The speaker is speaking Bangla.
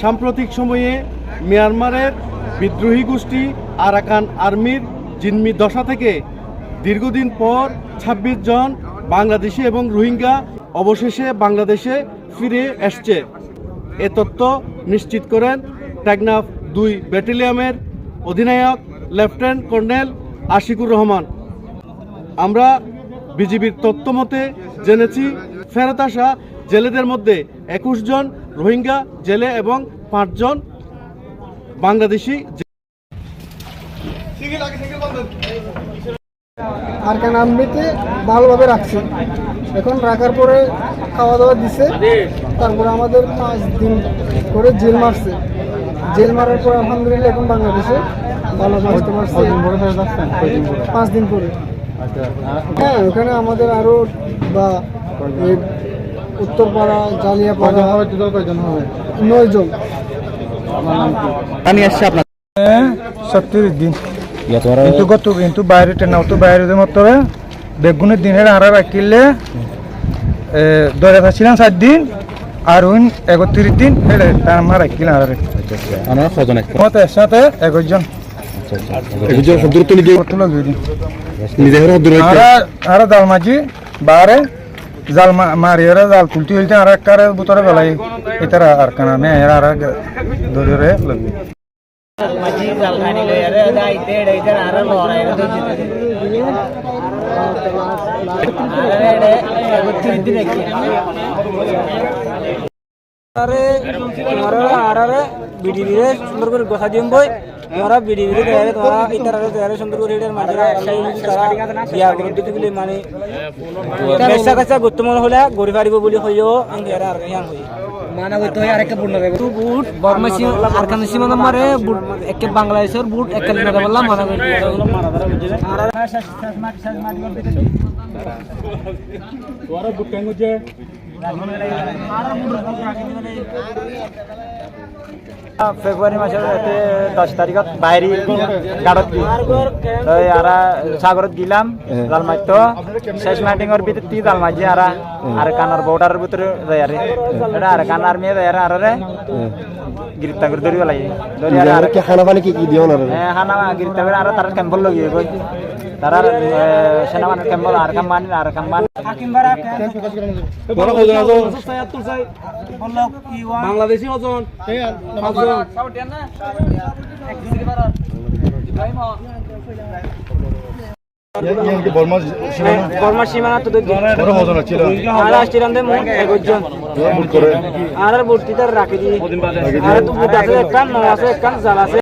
সাম্প্রতিক সময়ে মিয়ানমারের বিদ্রোহী গোষ্ঠী আরাকান আর্মির জিম্মি দশা থেকে দীর্ঘদিন পর ২৬ জন বাংলাদেশি এবং রোহিঙ্গা অবশেষে বাংলাদেশে ফিরে এসছে। এ তথ্য নিশ্চিত করেন টেকনাফ দুই ব্যাটালিয়নের অধিনায়ক লেফটেন্যান্ট কর্নেল আশিকুর রহমান। আমরা বিজিবির তথ্য মতে জেনেছি, ফেরত আসা জেলেদের মধ্যে একুশ জন রোহিঙ্গা জেলে এবং পাঁচজন বাংলাদেশি আর কেন আর্মিতে ভালোভাবে রাখছি। এখন রাখার পরে খাওয়া দাওয়া দিছে। তারপরে আমাদের পাঁচ দিন করে জেল মারছে। জেল মারার পর আলহামদুলিল্লাহ এখন বাংলাদেশে ভালো পারছে পাঁচ দিন পরে। হ্যাঁ ওখানে আমাদের আরও বা উত্তরপাড়া জালিয়াপাড়া নয় জন আসছি আপনার? সত্তর দিন। কিন্তু গত কিন্তু বাইরে ট্রেন তো বাইরে মতো বেগুনের দিনের আড়া রাখিলে দরে থাকছিলাম সাত দিন আর ওই একত্রিশ দিন হেলে তার আমার রাখিলাম আর আমরা কজন মতো একসাথে একজন। আরা আরা জাল মাঝি বারে জাল মারি এরা জাল তুলতে হইতে আর একবারে বুতরে বেলাই এটারা আর কানা নে এরা আর ধরে লাগবে আরে আরে তোমারা আরে বিডি রে সুন্দর করে গোসা দিম বই। তোমরা বিডি রে দেয় তোমরা ইতারা রে দেয় সুন্দর করে এর মাঝে তারা বিয়া করে দিতে গেলে মানে পেশা কাছা গুত্তমন হলে গড়ি পারিব বলি হইও আর আর হই। মানে আর একটা তু বুট বর্মা আর কান সীমা নম্বরে বুট একে বাংলাদেশের বুট একে লিনা বললাম মানে মারা ধরা বুঝলে আর শেষ শেষ মাঠ শেষ মাঠ করতে তোরা বুট কেন যে ಆರು ಮೂರು ফেব্রুয়ারি মাসের এতে দশ তারিখত বাইরে গাড়ত দি তই আরা সাগরত দিলাম জাল মারত শেষ মাইটিংর ভিতর তি জাল মারছি আরা। আর কানার বর্ডারের ভিতরে যাই আরে। এটা আর কানার মেয়ে যাই আর আরে গ্রেপ্তার করে ধরিব লাগে। ধরি আর কে খানা পানি কি কি দিও না হ্যাঁ হানা গ্রেপ্তার করে আর তার ক্যাম্পল লগিয়ে গই তারা সেনাবাহিনীর ক্যাম্পল আর কাম বানি আর কাম কজন বাংলাদেশি কজন সীমানা তো আর ভর্তি তার রাখি আর তো আছে একখান নয় আছে একটা জাল আছে।